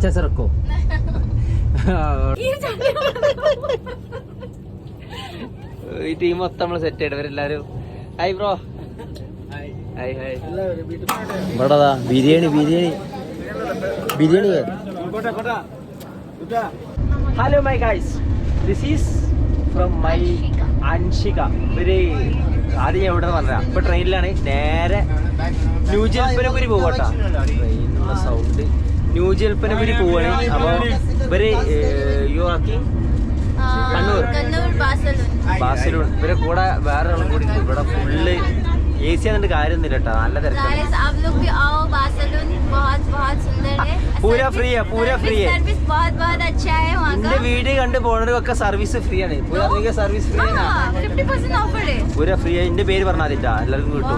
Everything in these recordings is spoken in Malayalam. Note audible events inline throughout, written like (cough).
अच्छा से रखो ഈ ടീം മൊത്തം നമ്മൾ സെറ്റ് ചെയ്ത് ഇവരെല്ലാരും hi bro hi hi ഇവിടെതാ biryani biryani biryani hello my guys this is from my Anshika ഇവര് ആദ്യം ഞാൻ ഇവിടെ പറഞ്ഞ ഇപ്പൊ ട്രെയിനിലാണ് നേരെ ന്യൂ ജൽപ്പനപുരി പോകട്ടോ ട്രെയിനുള്ള സൗണ്ട് ന്യൂ ഹെൽപ്പിന് ഇവർ പോവാണ്. അപ്പോൾ ഇവർ യു ആക്കി കണ്ണൂർ. ബാസലൂൺ ഇവരെ കൂടെ വേറെ ആളും കൂടി ഇവിടെ ഫുള്ള് എ സി അതിന്റെ കാര്യമൊന്നുമില്ല കേട്ടോ. നല്ല തിരക്കാണ്. പൂര ഫ്രീ പൂര ഫ്രീ എന്റെ വീഡിയോ കണ്ട് പോണവർക്കൊക്കെ സർവീസ് ഫ്രീ ആണ്. സർവീസ് ഫ്രീ ആണ്. പൂര ഫ്രീ എന്റെ പേര് പറഞ്ഞാൽ മതി എല്ലാവർക്കും കിട്ടും.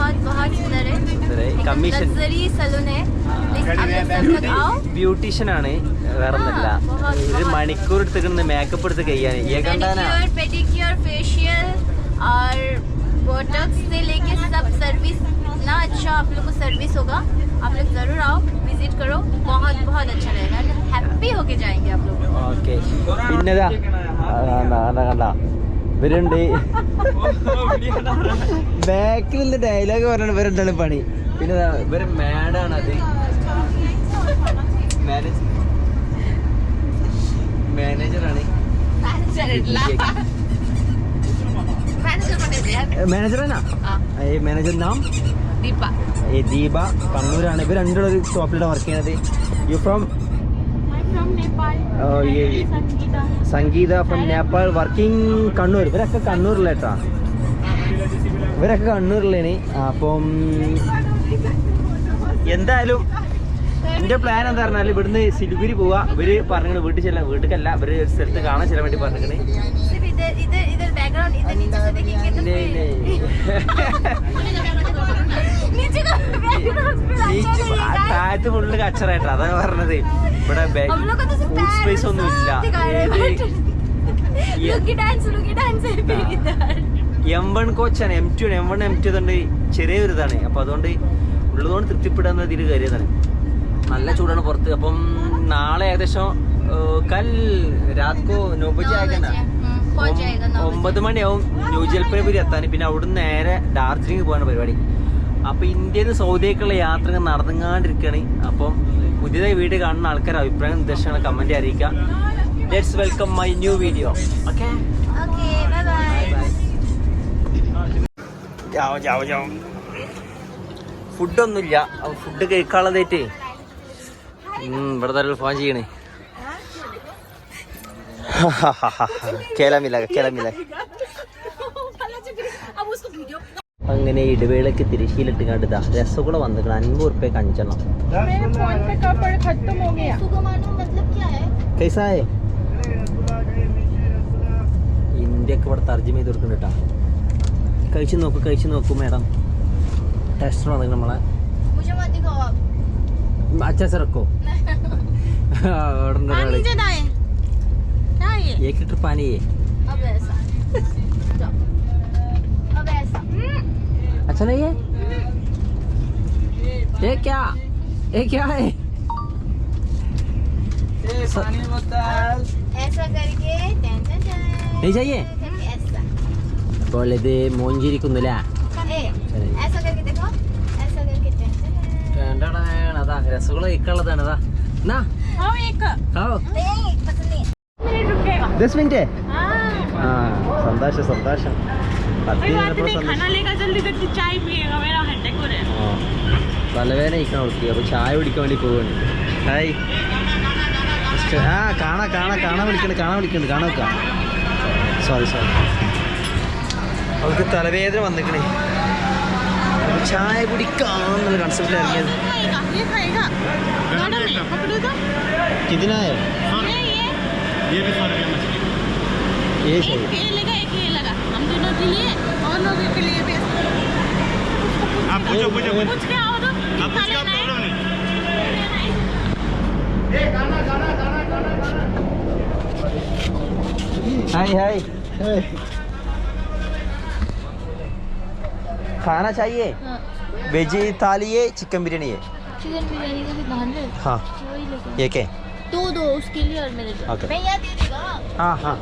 കമ്മീഷൻ ബ്യൂട്ടീഷ്യൻ ആണ്. വേറെ ഒന്നല്ല ഒരു മണിക്കൂർ എടുത്തിട്ട് മേക്കപ്പ് എടുത്ത് കഴിയാൻ ഏകണ്ടാനാണ് ബോട്ടോക്സ് सर्विस इतना अच्छा आप लोग को सर्विस होगा आप लोग जरूर आओ विजिट करो बहुत बहुत अच्छा रहेगा हैप्पी होके जाएंगे आप लोग ഓക്കെ പിന്നെതാ അതാ കണ്ട ഇവരുണ്ട് ബാക്കിൽ നിന്ന് ഡയലോഗ് പറഞ്ഞാണ് ഇവരെന്താണ് പണി പിന്നെ ദാ ഇവര് മാഡാണ് അത് മാനേജ് മാനേജറാണ് മാനേജറാണോ മാനേജർ തന്നാ? ഈ മാനേജർ നാം? ദീപ. ഈ ദീപ കണ്ണൂരാണ്. ഇവർ രണ്ടുള്ള ഒരു ഷോപ്പിലാണ് വർക്ക് ചെയ്യുന്നത്. You from Sangeetha from Nepal working Kannur. ഇവരൊക്കെ കണ്ണൂരിലേട്ടാ ഇവരൊക്കെ കണ്ണൂരിലാണ് അപ്പം എന്തായാലും എന്റെ പ്ലാൻ എന്താ പറഞ്ഞാൽ ഇവിടുന്ന് സിലിഗുരി പോവാ. ഇവർ പറഞ്ഞു വീട്ടിൽ ചെല്ലാം. വീട്ടിലല്ല ഇവർ സ്ഥലത്ത് കാണാൻ ചെല്ലാൻ വേണ്ടി പറഞ്ഞിട്ടുണ്ട് इधर इधर इधर बैकग्राउंड इधर नीचे से देखेंगे तो नहीं, नहीं। नीचे का बैकग्राउंड फिर अच्छा लगेगा താഴത്ത് ഫുള്ള് കച്ചറായിട്ടാ അതാണ് പറഞ്ഞത് ഇവിടെ हम लोग को तो सिर्फ ഫുഡ് സ്പേസ് ഒന്നും ഇല്ല लुकी डांस लुकी डांस है फिर इधर M one കോച്ചാണ് M two M one M two അതുകൊണ്ട് ചെറിയൊരു ഇതാണ് അപ്പൊ അതുകൊണ്ട് ഉള്ളതുകൊണ്ട് തൃപ്തിപ്പെടാന്ന ഇതിൽ കയറിയതാണ് നല്ല ചൂടാണ് പുറത്ത് അപ്പം നാളെ ഏകദേശം ഏഹ്, കൽ രാത്കോ നോബജി ആകണ്ട हम्म, पहुंच जाएगा नौ बजे। ഒമ്പത് മണിയാവും ന്യൂ ജൽപായ്പൂരി എത്താൻ. പിന്നെ അവിടുന്ന് നേരെ ഡാർജിലിംഗ് പോകാണ് പരിപാടി. അപ്പൊ ഇന്ത്യയിൽ സൗദിയൊക്കെയുള്ള യാത്ര നടന്നുകൊണ്ടിരിക്കുകയാണ് അപ്പം പുതിയതായി വീട് കാണുന്ന ആൾക്കാരെ അഭിപ്രായം നിർദ്ദേശങ്ങൾ കമന്റ് അറിയിക്കാം വെൽക്കം മൈ ന്യൂ വീഡിയോ ഫുഡൊന്നുമില്ല ഫുഡ് കഴിക്കാനുള്ളതായിട്ട്. ഇവിടെ തരൽ ഫോൺ ചെയ്യണേ. (laughs) കേല മിലക അങ്ങനെ ഇടവേളക്ക് തിരിശീലിട്ട് കണ്ടത് രസഗുള വന്നിക്കണം. അൻപത് റുപ്യ കഞ്ചണം കൈസായേ? ഇന്ത്യയ്ക്ക് ഇവിടെ തർജമ ചെയ്ത് കൊടുക്കുന്നുണ്ട് കഴിച്ചു നോക്കൂ കഴിച്ചു നോക്കൂ മേഡം. ടെസ്റ്റർ വന്നു നമ്മളെ. അച്ചാച്ചറക്കോ അവിടെ दिखाओ आप अच्छा से रखो और अंदर पानी वाले- ज्यादा है क्या है ये एक लीटर पानी है अब ऐसा जाओ। अब ऐसा अच्छा नहीं है ये क्या ये क्या है स- ऐसा करके टेंशन नहीं चाहिए ऐसा അപ്പോൾ ഇത് മോഞ്ചിരിക്കുന്നില്ല ए ऐसा करके देखो ऐसा करके टेंशन അതാ രസഗുള ഇക്കുള്ളതാണ് അതാ എന്നാ हाँ एक ആവോ नहीं पसंद नहीं मिनट रुकेगा ദസ് മിനിറ്റ് हाँ ആ സന്തോഷം സന്തോഷം പത്ത് कोई बात മിനിറ്റ് नहीं खाना लेगा जल्दी करके चाय पिएगा मेरा हेडेक हो रहा है ആ തലവേദന ഇരിക്കണം അവൾക്ക് അപ്പോൾ ചായ കുടിക്കാൻ വേണ്ടി പോവാണ് ഹായ് ജസ്റ്റ് ആ കാണാ കാണാ കാണാൻ വിളിക്കണ്ട് കാണാൻ വിളിക്കണ്ട് കാണാൻ വെക്കാം സോറി സോറി അവൾക്ക് തലവേദന വന്നിക്കണേ അപ്പോൾ ചായ കുടിക്കാന്നുള്ള കൺസെപ്റ്റിൽ ഇറങ്ങിയത് खाएगा ये खाएगा गाना में पकड़ो तो ഇതിനായോ ये ये ये भी सौ रुपये मछली ये एक ये लगा एक ये लगा। हम दोनों तो के लिए और लोगों के लिए भी आप पूछो पूछो पूछ। के आओ ए गाना गाना गाना गाना गाना हाय हाय खाना चाहिए? हाँ। वेजी थाली है चिकन बिरयानी है। चिकन बिरयानी का भी हाँ। ये क्या दो दो उसके लिए और मेरे लिए Okay. भैया दे देगा ആ ഹാ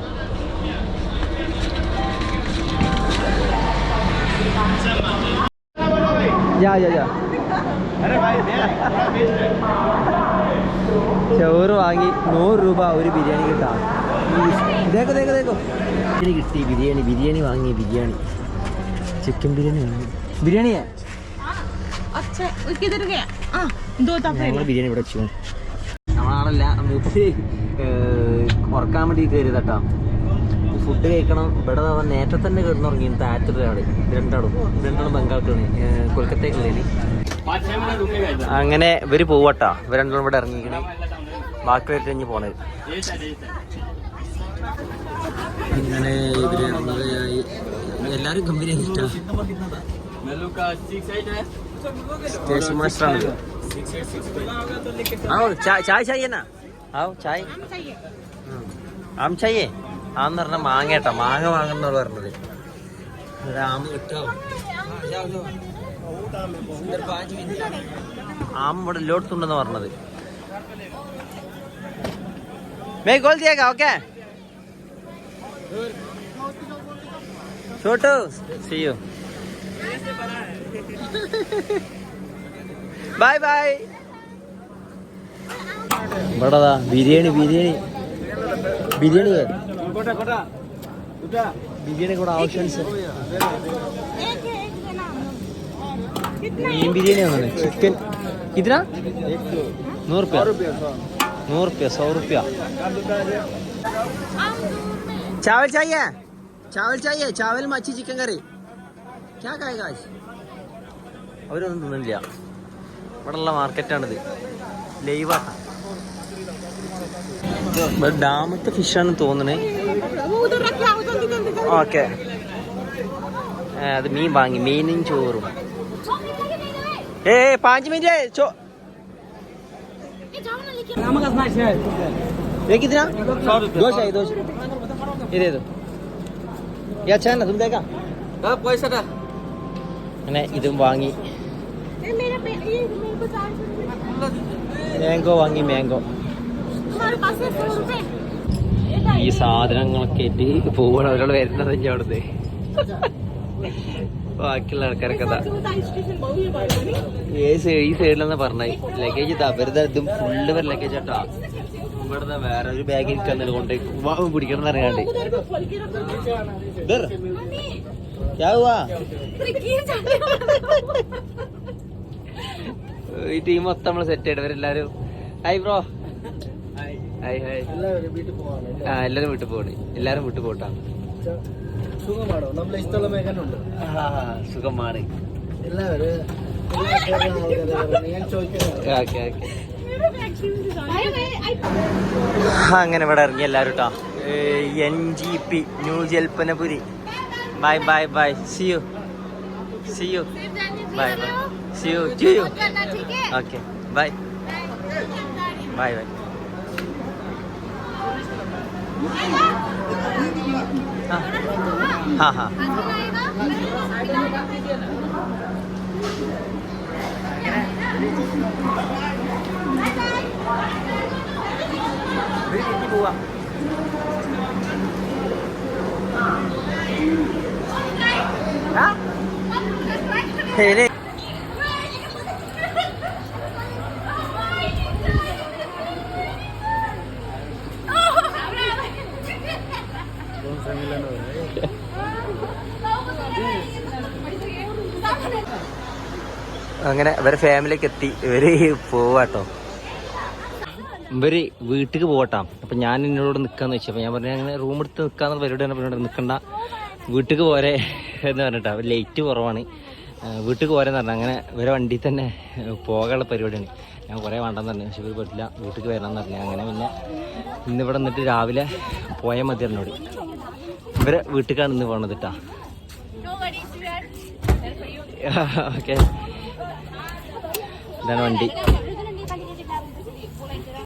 യാ യാ യാ अरे भाई दे थोड़ा वेस्ट है ചോറ് വാങ്ങി നൂറ് രൂപ ഒരു ബിരിയാണി കിട്ടാം ഇതേക്കോ തേക്കോ തേക്കോ ബിരിയാണി കിട്ടി ബിരിയാണി ബിരിയാണി വാങ്ങി ബിരിയാണി ചിക്കൻ ബിരിയാണി വാങ്ങി ബിരിയാണിയാ अच्छा किधर गया हाँ दो तपे ഞങ്ങൾ ബിരിയാണി ഇവിടെ വെച്ചു ആളല്ല. മൂപ്പര് ഉറക്കാൻ വേണ്ടി കയറി തട്ടാ ഫുഡ് കഴിക്കണം. ഇവിടെ അവൻ നേരത്തെ തന്നെ കിടന്നുറങ്ങി താറ്റൊരു ആൾ രണ്ടാളും. രണ്ടാളും ബംഗാൾക്കാണ്. കൊൽക്കത്തേക്കുള്ളതിന് അങ്ങനെ ഇവർ പോവട്ടാ. ഇവർ രണ്ടാളും ഇവിടെ ഇറങ്ങിക്കണേ ബാക്കിലായിട്ട് കഴിഞ്ഞ് പോണത്. അങ്ങനെ ഇവർ എല്ലാരും ഗംഭീരായി സ്റ്റേഷൻ മാസ്റ്ററാണ്. ആണ് सिक्स एट सिक्स ആവോ ചായ ചായ ചായ എന്നാ ആവോ ചായ ആം ചായേ ആന്ന് പറഞ്ഞ മാങ്ങ കേട്ടോ മാങ്ങ വാങ്ങുന്ന പറഞ്ഞത് ഒരു ആമ കിട്ടോ ആമ ഇവിടെ എല്ലായിടത്തുണ്ടെന്ന് പറഞ്ഞത് may goal ദിയേഗാ okay Chhotu see you by bye ഇവിടെതാ ബിരിയാണി ബിരിയാണി ബിരിയാണി कोटा कोटा कोटा ബിരിയാണി കൂടെ ആവശ്യം മീൻ ബിരിയാണി ആണ് ചിക്കൻ ഇതിനാ നൂറ് റുപ്യ നൂറ് റുപ്യ സौ റുപ്യ चावल चाहिए चावल चाहिए चावल മച്ചി ചിക്കൻ കറി ക്യാ കായക അവരൊന്നും തിന്നില്ല ഇവിടെയുള്ള മാർക്കറ്റാണിത് ലൈവാട്ടാ ഡാമത്തെ ഫിഷാണ് തോന്നണേ वो उधर रख के आओ जल्दी जल्दी जल्दी ഓക്കെ അത് മീൻ വാങ്ങി മീനും ചോറും ഏ പാഞ്ച് മിനിറ്റ് ചോ ये कितना दो चाहिए दो चाहिए ये दे दो ये अच्छा है ना तुम देगा पैसा था അങ്ങനെ ഇതും വാങ്ങി മാംഗോ വാങ്ങി മാംഗോ ഈ സാധനങ്ങളൊക്കെ എത്തി പോവാണ് അവരോട് വരുന്നത് അവിടുന്ന്. ബാക്കിയുള്ള ആൾക്കാരൊക്കെ ഈ സൈഡ് ഈ സൈഡിലെന്ന് പറഞ്ഞായി ലഗേജ് അവരുടെ ഇതും ഫുള്ള് വരെ ലഗേജ് ആട്ടാ. ഇവിടുന്ന് വേറെ ഒരു ബാഗിൽ കൊണ്ട് കൊണ്ടുപോയി പിടിക്കണം എന്നറിയാണ്ട് ക്യാ ഈ ടീം മൊത്തം നമ്മൾ സെറ്റ് ആയിട്ട് ഇവരെല്ലാരും. ഹായ് ബ്രോ ഹായ് ഹായ് ആ എല്ലാരും വീട്ടിൽ പോകണേ എല്ലാരും വീട്ടിൽ പോട്ടാ. സുഖമാണോ? നമ്മളെ ഇഷ്ടമുള്ള മേഖലയുണ്ട് സുഖമാണ്. എല്ലാവരും അങ്ങനെ ഇവിടെ ഇറങ്ങി എല്ലാരും കേട്ടോ N G P new ജൽപ്പനപുരി bye bye bye see you see you bye bye see you see you okay bye bye bye हाँ हाँ thế đi അങ്ങനെ ഇവരെ ഫാമിലിക്ക് എത്തി. ഇവർ പോവാട്ടോ. ഇവർ വീട്ടിക്ക് പോകട്ടാ അപ്പൊ ഞാൻ എന്നോട് നിക്കാന്ന് വെച്ചു. അപ്പൊ ഞാൻ പറഞ്ഞു അങ്ങനെ റൂം എടുത്ത് നിക്കാന്ന് പരിപാടി പറഞ്ഞിട്ട് നിക്കണ്ട. വീട്ടിക്ക് പോരെ എന്ന് പറഞ്ഞിട്ടാ. ലൈറ്റ് കുറവാണ്. വീട്ടിക്ക് പോരെന്ന് പറഞ്ഞു. അങ്ങനെ ഇവരെ വണ്ടി തന്നെ പോകാനുള്ള പരിപാടിയാണ്. ഞാൻ കുറേ വേണ്ടെന്ന് പറഞ്ഞു. പക്ഷെ ഇവർ പറ്റില്ല വീട്ടിക്ക് വരണമെന്ന് പറഞ്ഞു. അങ്ങനെ പിന്നെ ഇന്നിവിടെ നിന്നിട്ട് രാവിലെ പോയ മതി എന്നോട്. ഇവരെ വീട്ടിലേക്കാണ് ഇന്ന് പോണത് കേട്ടാ. ഓക്കെ (laughs) ഇതാണ് വണ്ടി.